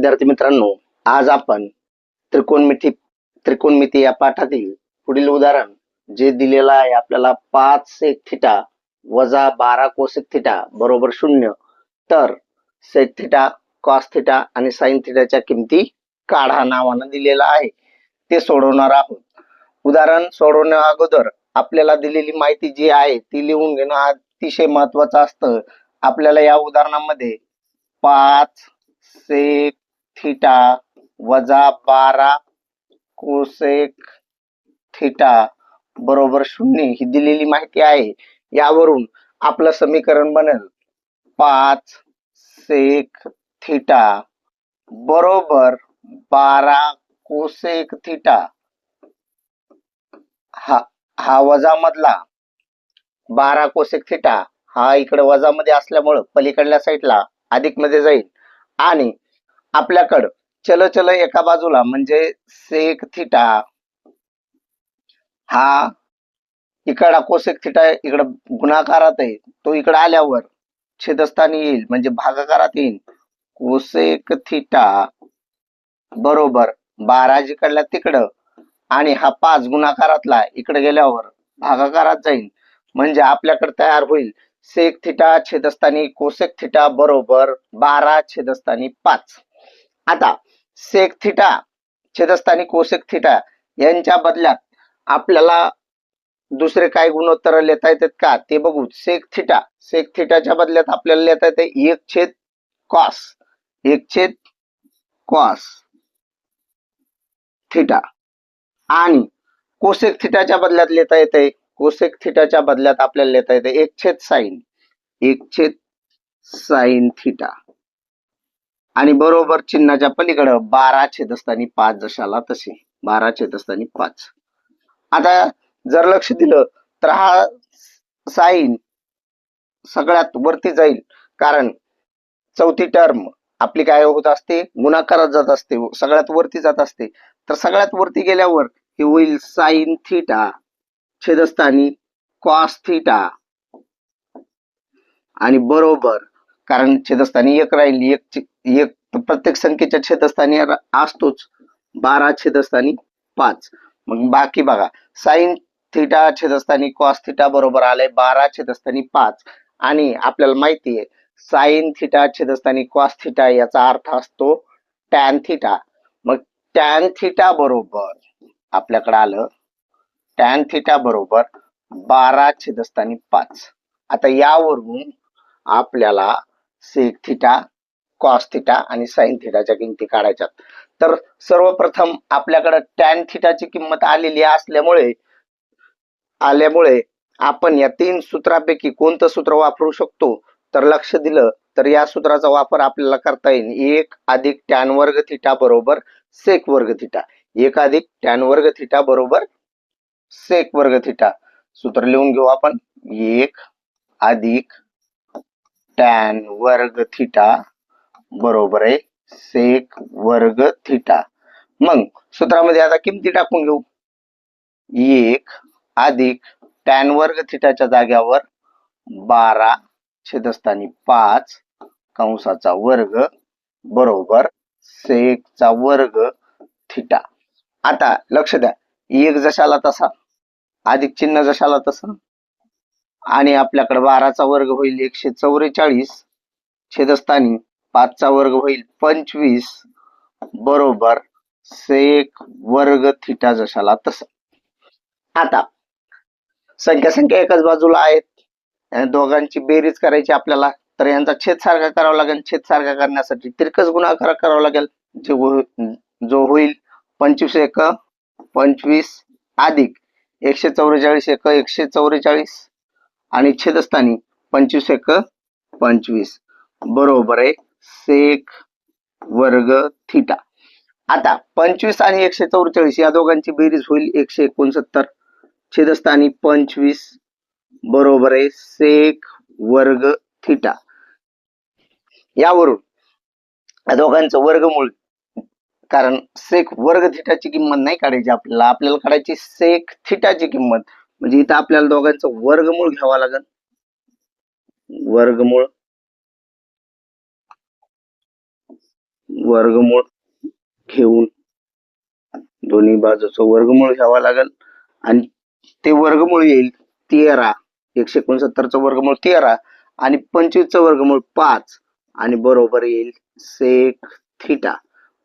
विद्यार्थी मित्रांनो आज आपण त्रिकोणमिती त्रिकोणमिती या पाठातील पुढील उदाहरण जे दिलेलं आहे आपल्याला पाच सेक थिटा वजा बारा कोसेक थिटा बरोबर शून्य. तर सेक थिटा कॉस थिटा आणि साईन थिटाच्या किमती काढा नावानं दिलेला आहे. ते सोडवणार आहोत. उदाहरण सोडवण्या अगोदर आपल्याला दिलेली माहिती जी आहे ती लिहून घेणं अतिशय महत्वाचं असतं. आपल्याला या उदाहरणामध्ये पाच सेक थिटा वजा बारा कोसेक थिटा बरोबर शून्य ही दिलेली माहिती आहे. यावरून आपलं समीकरण बनेल पाच सेक थिटा बरोबर बारा कोसेक थिटा. हा हा वजा मधला बारा कोसेक थिटा हा इकडे वजा मध्ये असल्यामुळं पलीकडल्या साईडला अधिकमध्ये जाईल. आणि आपल्याकडं. चल चल एका बाजूला. म्हणजे सेक थिटा हा. इकडा कोसेक थिटा इकडं गुणाकारात आहे. तो इकडे आल्यावर छेदस्थानी येईल. म्हणजे भागाकारात येईल. कोसेक थिटा बरोबर. बारा जिकडल्या तिकडं. आणि हा पाच गुणाकारातला इकडे गेल्यावर भागाकारात जाईल. म्हणजे आपल्याकडे तयार होईल. सेक थिटा छेदस्थानी कोसेक थिटा बरोबर बारा छेदस्थानी पाच. आता सेक थिटा छेदस्थानी कोसेक थिटा यांच्या बदल्यात आपल्याला दुसरे काय गुणोत्तर लेता येतात का? ते बघू. सेक थिटा सेक थिटाच्या बदल्यात आपल्याला लेता येते एक छेद कॉस एक छेद कॉस थिटा आणि कोसेक थिटाच्या बदल्यात लेता येते कोसेक थिटाच्या बदल्यात आपल्याला लेता येते एक छेद साईन एक छेद साईन थिटा आणि बरोबर चिन्हाच्या पलीकडं बारा छेदस्थानी पाच जशाला तसे. बारा छेदस्थानी पाच. आता जर लक्ष दिलं तर हा साईन सगळ्यात वरती जाईल. कारण चौथी टर्म आपली काय होत असते? गुणाकारात जात असते. सगळ्यात वरती जात असते. तर सगळ्यात वरती गेल्यावर हे होईल साईन थिटा छेदस्थानी कॉस थिटा. आणि बरोबर कारण छेदस्थानी एक राहील एक एक प्रत्येक संख्येच्या छेदस्थानी असतोच. बारा छेदस्थानी पाच. मग बाकी बघा साईन थिटा छेदस्थानी कॉस थिटा बरोबर आलंय बारा छेदस्थानी पाच. आणि आपल्याला माहिती आहे साईन थिटा छेदस्थानी कॉस थिटा याचा अर्थ असतो टॅन थिटा. मग टॅन थिटा बरोबर आपल्याकडे आलं टॅन थिटा बरोबर बारा छेदस्थानी पाच. आता यावरून आपल्याला सेक थिटा कॉस थिटा आणि साइन थिटाच्या किमती काढायच्यात. तर सर्वप्रथम आपल्याकडे टॅन थिटाची किंमत आलेली असल्यामुळे आल्यामुळे आपण या तीन सूत्रापैकी कोणतं सूत्र वापरू शकतो? तर लक्ष दिलं तर या सूत्राचा वापर आपल्याला करता येईल. एक अधिक टॅन वर्ग थिटा बरोबर सेक वर्ग थिटा एक अधिक टॅन वर्ग थिटा बरोबर सेक वर्ग थिटा सूत्र लिहून घेऊ आपण. एक अधिक टॅन वर्ग थिटा बरोबर आहे. सेक वर्ग थिटा मग सूत्रामध्ये आता किमती टाकून घेऊ. एक अधिक टॅन वर्ग थिटाच्या जाग्यावर बारा छेदस्थानी पाच कंसाचा वर्ग बरोबर सेकचा वर्ग थिटा आता लक्ष द्या. एक जशाला तसा अधिक चिन्ह जशाला तसा. आणि आपल्याकडे बाराचा वर्ग होईल एकशे चौवेचाळीस छेदस्थानी पाचचा वर्ग होईल. पंचवीस बरोबर सेक वर्ग थिटा जशाला तसा. आता संख्या संख्या एकाच बाजूला आहेत. दोघांची बेरीज करायची आपल्याला तर यांचा छेद सारखा करावा लागेल. छेद सारखा करण्यासाठी तिरकस गुणाकार करावा लागेल. जे हो, जो होईल पंचवीस एक पंचवीस अधिक एकशे चौवेचाळीस एक एकशे चौवेचाळीस आणि छेदस्थानी पंचवीस एक पंचवीस. बरोबर आहे. सेक वर्ग थिटा आता पंचवीस आणि एकशे चौवेचाळीस या दोघांची बेरीज होईल एकशे एकोणसत्तर. छेदस्थानी पंचवीस बरोबर आहे सेक वर्ग थिटा यावरून या दोघांचं वर्गमूळ कारण सेक वर्ग थिटाची किंमत नाही काढायची आपल्याला आपल्याला काढायची सेक थिटाची किंमत. म्हणजे इथं आपल्याला दोघांचं वर्गमूळ घ्यावं लागेल. वर्गमूळ वर्गमूळ घेऊन दोन्ही बाजूचं वर्गमूळ घ्यावा लागेल. आणि ते वर्गमूळ येईल तेरा. एकशे एकोणसत्तरचं वर्गमूळ तेरा आणि पंचवीसचं वर्गमूळ पाच. आणि बरोबर येईल सेक थिटा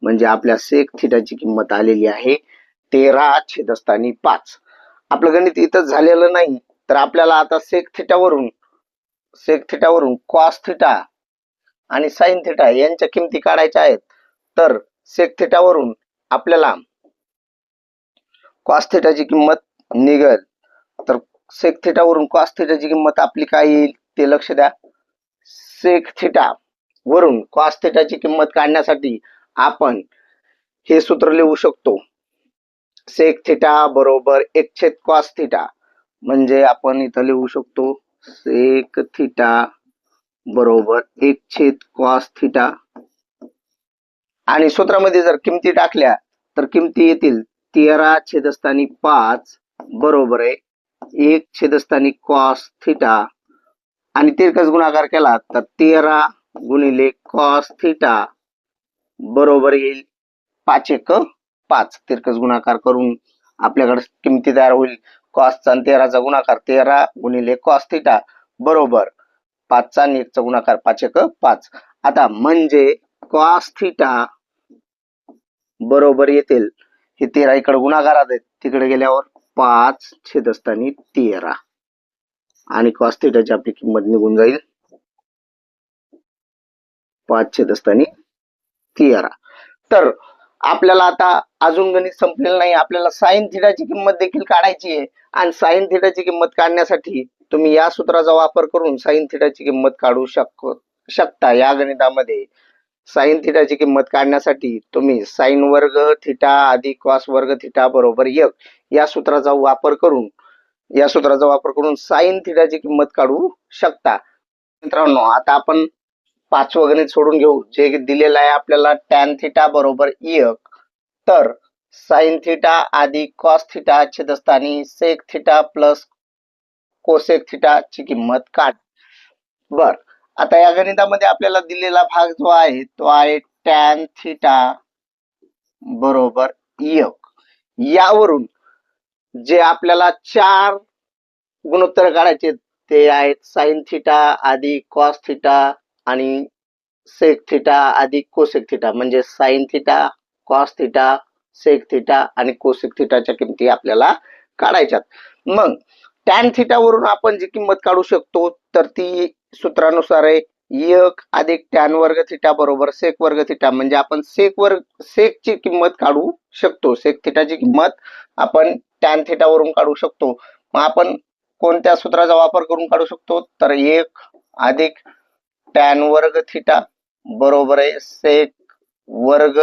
म्हणजे आपल्या सेक थिटाची किंमत आलेली आहे तेरा छेदस्थानी पाच. आपलं गणित इथंच झालेलं नाही तर आपल्याला आता सेक थिटावरून सेक थिटावरून कॉस थिटा आणि साईन थिटा यांच्या किमती काढायच्या आहेत. तर सेक थिटावरून आपल्याला कॉस थिटाची किंमत निघेल. तर सेक थेटावरून कॉस थेटाची किंमत आपली काय येईल ते लक्ष द्या. सेक थिटा वरून कॉस थिटाची किंमत काढण्यासाठी आपण हे सूत्र लिहू शकतो. सेक थेटा बरोबर एक छेद कॉस थिटा म्हणजे आपण इथं लिहू शकतो सेक थिटा बरोबर एक छेद कॉस थिटा आणि सूत्रामध्ये जर किमती टाकल्या तर किमती येतील? तेरा छेदस्थानी पाच बरोबर आहे. एक छेदस्थानी कॉस थिटा आणि तिरकस गुणाकार केला तर तेरा गुणिले कॉस थिटा बरोबर येईल पाच एक पाच. तिरकस गुणाकार करून आपल्याकडे किमती तयार होईल. कॉसचा आणि तेराचा गुणाकार तेरा गुणिले कॉस थिटा बरोबर. पाचचा आणि एकचा गुणाकार पाच एक पाच. आता म्हणजे कॉस थिटा बरोबर येतील. हे तेरा इकडे गुणाकारात आहेत. तिकडे गेल्यावर पाच छेदस्थानी तेरा. आणि कॉस थिटाची आपली किंमत निघून जाईल. पाच छेदस्थानी तेरा. तर आपल्याला आता अजून गणित संपलेलं नाही. आपल्याला साईन थिटाची किंमत देखील काढायची आहे. आणि साईन थिटाची किंमत काढण्यासाठी तुम्ही या सूत्राचा वापर करून साईन थिटाची किंमत काढू शक शकता या गणितामध्ये. साइन थिटाची किंमत काढण्यासाठी तुम्ही साइन वर्ग थिटा अधिक कॉस वर्ग थिटा बरोबर एक या सूत्राचा वापर करून या सूत्राचा वापर करून साईन थिटाची किंमत काढू शकता. मित्रांनो आता आपण पाचवं गणित सोडून घेऊ. जे दिलेलं आहे आपल्याला टॅन थिटा बरोबर एक. तर साईन थिटा अधिक कॉस थिटा छेदस्थानी sec theta plus cosec theta ची किंमत काढ. बर. आता या गणितामध्ये आपल्याला दिलेला भाग जो आहे तो आहे टॅन थिटा बरोबर एक. यावरून जे आपल्याला चार गुणोत्तर काढायचे ते आहेत साईन थिटा अधिक कॉस थिटा आणि सेक थिटा अधिक कोसेक थिटा म्हणजे sine theta cos theta sec theta आणि कोसेक थिटाच्या किमती आपल्याला काढायच्यात. मग टॅन थिटावरून आपण जी किंमत काढू शकतो तर ती सूत्रानुसार आहे एक अधिक टॅन वर्ग थिटा बरोबर सेक वर्ग थिटा म्हणजे आपण सेक वर्ग सेकची किंमत काढू शकतो. सेक थिटाची किंमत आपण टॅन थिटावरून काढू शकतो. मग आपण कोणत्या सूत्राचा वापर करून काढू शकतो? तर एक अधिक टॅन वर्ग थिटा बरोबर आहे सेक वर्ग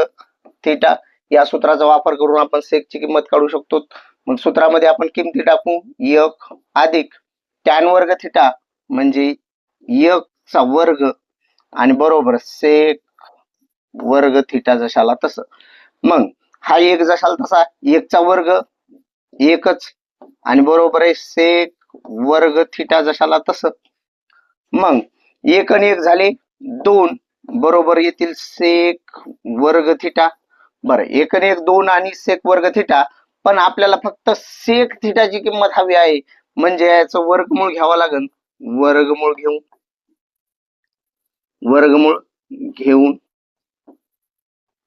थिटा या सूत्राचा वापर करून आपण सेकची किंमत काढू शकतो. मग सूत्रामध्ये आपण किमती टाकू? एक अधिक टॅन वर्ग थिटा म्हणजे एक चा वर्ग आणि बरोबर सेक वर्ग थिटा जशाला तसं. मग हा एक जशाला तसा एकचा वर्ग एकच आणि बरोबर आहे सेक वर्ग थिटा जशाला तसं. मग एक आणि एक झाले दोन बरोबर येतील सेक वर्ग थिटा. बरं एक आणि एक दोन आणि सेक वर्ग थिटा पण आपल्याला फक्त सेक थिटाची किंमत हवी आहे. म्हणजे याचं वर्गमूळ घ्यावं लागेल वर्गमूळ घेऊ वर्गमूळ घेऊन.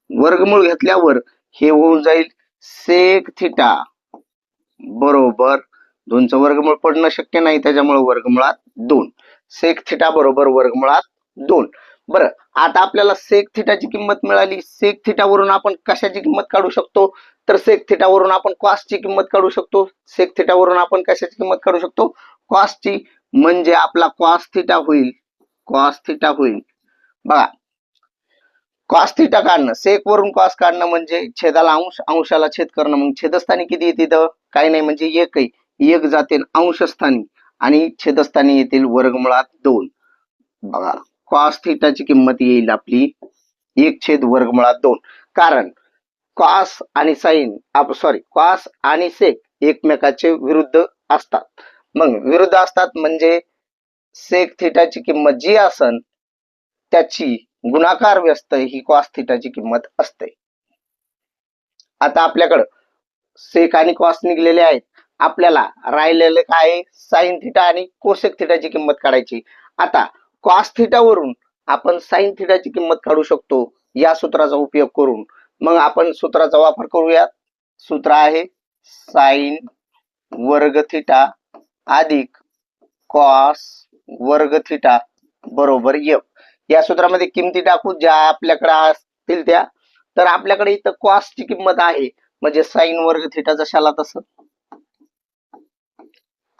वर्गमूळ घेतल्यावर हे होऊन जाईल सेक थिटा बरोबर. दोनचं वर्गमूळ पडणं शक्य नाही. त्याच्यामुळे वर्गमुळात दोन. सेक थिटा बरोबर वर्गमुळात दोन. बरं आता आपल्याला सेक थिटाची किंमत मिळाली. सेक थिटावरून आपण कशाची किंमत काढू शकतो? तर सेक थिटावरून आपण कॉस्टची किंमत काढू शकतो. सेक थिटावरून आपण कशाची किंमत काढू शकतो? कॉस्टची म्हणजे आपला कॉस थिटा होईल. कॉस थिटा होईल. बघा. कॉस थिटा काढणं. सेक वरून कॉस काढणं म्हणजे छेदाला अंश अंशाला छेद करणं. मग छेदस्थानी किती येते तिथं काही नाही म्हणजे एक आहे. एक जातील अंशस्थानी आणि छेदस्थानी येतील वर्गमुळात दोन. बघा. कॉस थिटाची किंमत येईल आपली एक छेद वर्गमुळात दोन. कारण कॉस आणि साइन सॉरी कॉस आणि सेक एकमेकाचे विरुद्ध असतात. मग विरुद्ध असतात म्हणजे सेक थिटाची किंमत जी असन त्याची गुणाकार व्यस्त ही कॉस थिटाची किंमत असते. आता आपल्याकडं सेक आणि कॉस निघलेले आहेत. आपल्याला राहिलेले काय? साईन थिटा आणि कोसेक थिटाची किंमत काढायची. आता कॉस थिटावरून आपण साइन थिटाची किंमत काढू शकतो या सूत्राचा उपयोग करून. मग आपण सूत्राचा वापर करूयात. सूत्र आहे साइन वर्ग थिटा अधिक कॉस वर्ग थिटा बरोबर एफ या सूत्रामध्ये किमती टाकू ज्या आपल्याकडे असतील त्या. तर आपल्याकडे इथं कॉसची किंमत आहे म्हणजे साइन वर्ग थिटा जशाला तसं.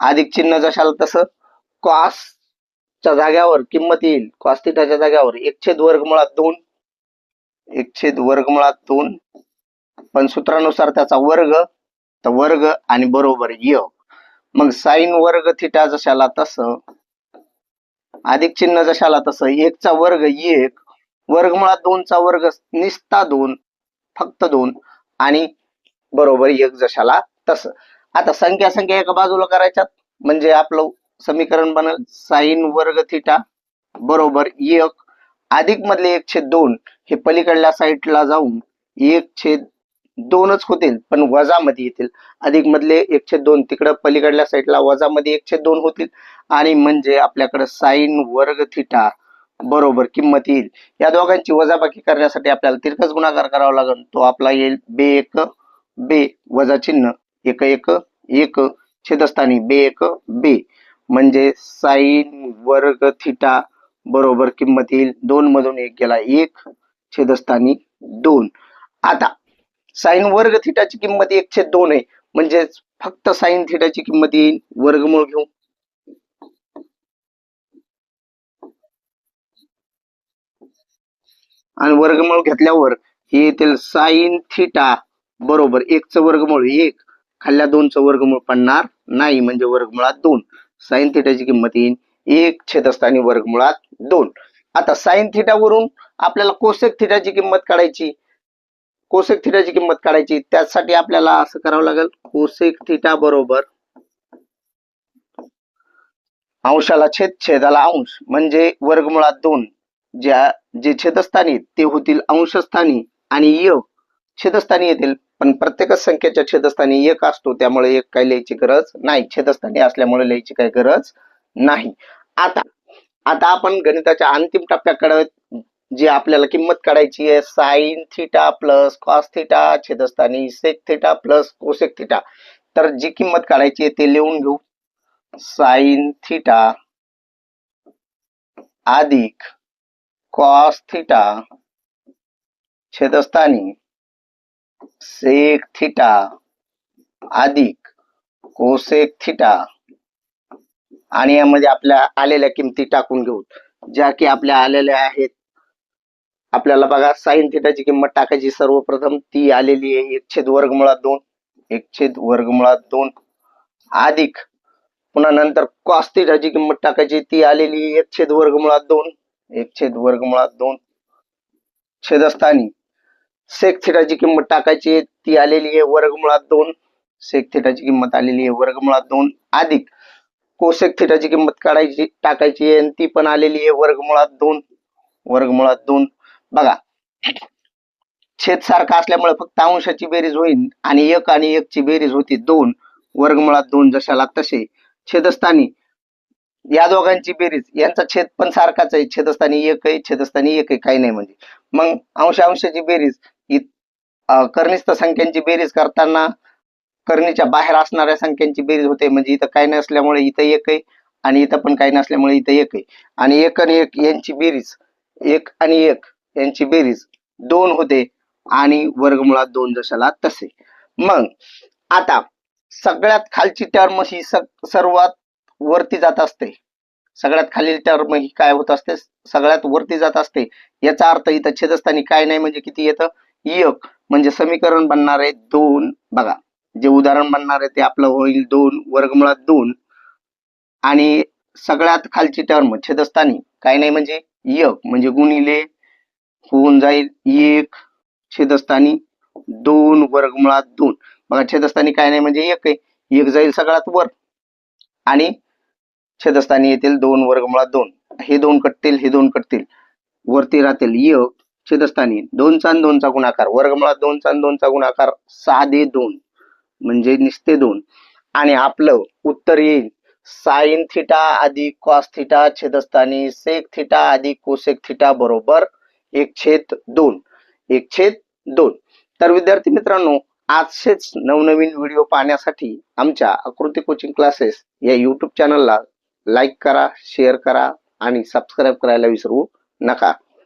अधिक चिन्ह जशाला तसं. कॉस च्या जाग्यावर किंमत येईल. कॉस्थिटाच्या जाग्यावर एक छेद वर्गमुळात दोन एक छेद वर्गमुळात दोन. पण सूत्रानुसार त्याचा वर्ग तर वर्ग आणि बरोबर य. मग साइन वर्ग थिटा जशाला तसं अधिक चिन्ह जशाला तसं एकचा वर्ग एक वर्गमुळात दोनचा वर्ग निस्ता दोन फक्त दोन आणि बरोबर एक जशाला तसं. आता संख्या संख्या एका बाजूला करायच्यात म्हणजे आपलं समीकरण बनल. साईन वर्ग थिटा बरोबर एक. अधिक मधले एक छेद दोन हे पलीकडल्या साईडला जाऊन एक छेद दोनच होतील पण वजामध्ये येतील. अधिक मधले एक छेद दोन तिकडं पलीकडल्या साईडला वजामध्ये एक छेद दोन होतील. आणि म्हणजे आपल्याकडे साईन वर्ग थिटा बरोबर किंमत येईल. या दोघांची वजाबाकी करण्यासाठी आपल्याला तिरकस गुणाकार करावा लागेल. तो आपला येईल बे एक बे वजा चिन्ह. एक एक एक छेदस्थानी बे एक बे. म्हणजे साईन वर्ग थिटा बरोबर किंमत येईल दोन मधून एक गेला एक छेदस्थानी दोन. आता साइन वर्ग थिटाची किंमत एक छेद दोन आहे. म्हणजेच फक्त साइन थिटाची किंमत येईल वर्गमूळ घेऊ आणि वर्गमूळ घेतल्यावर हे येतील साइन थिटा बरोबर एकचं वर्गमूळ एक. खाल्ल्या दोनचं वर्गमूळ पडणार नाही. म्हणजे वर्गमुळात दोन. साईन थिटाची किंमत येईल एक छेदस्थानी वर्गमुळात दोन. आता साइन थिटावरून आपल्याला कोसेक थिटाची किंमत काढायची. कोसेक थिटाची किंमत काढायची. त्यासाठी आपल्याला असं करावं लागेल. कोसेक थिटा बरोबर अंशाला छेद छेदाला अंश. म्हणजे वर्गमुळात दोन. ज्या जे छेदस्थानी ते होतील अंशस्थानी आणि य. छेदस्थानी येतील. पण प्रत्येकच संख्येच्या छेदस्थानी एक असतो त्यामुळे एक काही लिहायची गरज नाही. छेदस्थानी असल्यामुळे लिहायची काही गरज नाही. आता आता आपण गणिताच्या अंतिम टप्प्याकडे जी आपल्याला किंमत काढायची आहे sine theta plus cos theta छेदस्थानी sec theta plus cosec theta तर जी किंमत काढायची आहे ते लिहून घेऊ. साइन थिटा अधिक कॉस थिटा छेदस्थानी सेक थिटा अधिक कोसेक थिटा. आणि यामध्ये आपल्या आलेल्या किमती टाकून घेऊ. ज्या की आपल्या आलेल्या आहेत आपल्याला बघा साईन थिटाची किंमत टाकायची सर्वप्रथम ती आलेली आहे एक छेद वर्गमुळात दोन एक छेद वर्गमुळात दोन. अधिक पुन्हा नंतर कॉस थिटाची किंमत टाकायची ती आलेली आहे एक छेद वर्गमुळात दोन एक छेद वर्गमुळात दोन. छेदस्थानी सेक थिटाची किंमत टाकायची. आहे ती आलेली आहे वर्गमुळात दोन. सेक थिटाची किंमत आलेली आहे वर्गमुळात दोन. अधिक कोसेक थिटाची किंमत काढायची टाकायची आहे आणि ती पण आलेली आहे वर्गमुळात दोन. वर्गमुळात दोन. बघा. छेद सारखा असल्यामुळे फक्त अंशाची बेरीज होईल आणि एक आणि एक ची बेरीज होती दोन. वर्गमुळात दोन जशाला तसे. छेदस्थानी. या दोघांची बेरीज. यांचा छेद पण सारखाच आहे. छेदस्थानी एक आहे छेदस्थानी एक आहे. काही नाही म्हणजे. मग अंश अंशाची बेरीज. कर्निस्थ संख्यांची बेरीज करताना करणीच्या बाहेर असणाऱ्या संख्यांची बेरीज होते. म्हणजे इथं काय नसल्यामुळे इथं एक आहे आणि इथं पण काही नसल्यामुळे इथं एक आहे. आणि एक आणि एक यांची बेरीज एक आणि एक यांची बेरीज दोन होते आणि वर्गमुळात दोन जशाला तसे. मग आता सगळ्यात खालची टर्म ही सर्वात वरती जात असते. सगळ्यात खालील टर्म ही काय होत असते? सगळ्यात वरती जात असते. याचा अर्थ इथं छेदस्थानी काय नाही म्हणजे किती येतं? एक. म्हणजे समीकरण बनणार आहे दोन. बघा जे उदाहरण बनणार आहे ते आपलं होईल दोन वर्गमुळात दोन. आणि सगळ्यात खालची टर्म छेदस्थानी. काय नाही म्हणजे एक. म्हणजे गुणिले होऊन जाईल एक छेदस्थानी दोन वर्गमुळात दोन. बघा छेदस्थानी काय नाही म्हणजे एक आहे. एक जाईल सगळ्यात वर. आणि छेदस्थानी येतील दोन वर्गमुळात दोन. हे दोन कटतील हे दोन कटतील. वरती राहतील एक. छेदस्थानी. दोनचा आणि दोनचा गुणाकार. वर्गमुळात दोनचा आणि दोनचा गुणाकार साधे दोन. म्हणजे निस्ते दोन. आणि आपलं उत्तर येईल. साइन थिटा अधिक कॉस थिटा छेदस्थानी सेक थिटा अधिक कोसेक थिटा बरोबर एक छेद दोन. एक छेद दोन. तर विद्यार्थी मित्रांनो आजचेच नवनवीन व्हिडिओ पाहण्यासाठी आमच्या आकृती कोचिंग क्लासेस या युट्यूब चॅनलला लाईक करा शेअर करा आणि सबस्क्राईब करायला विसरू नका.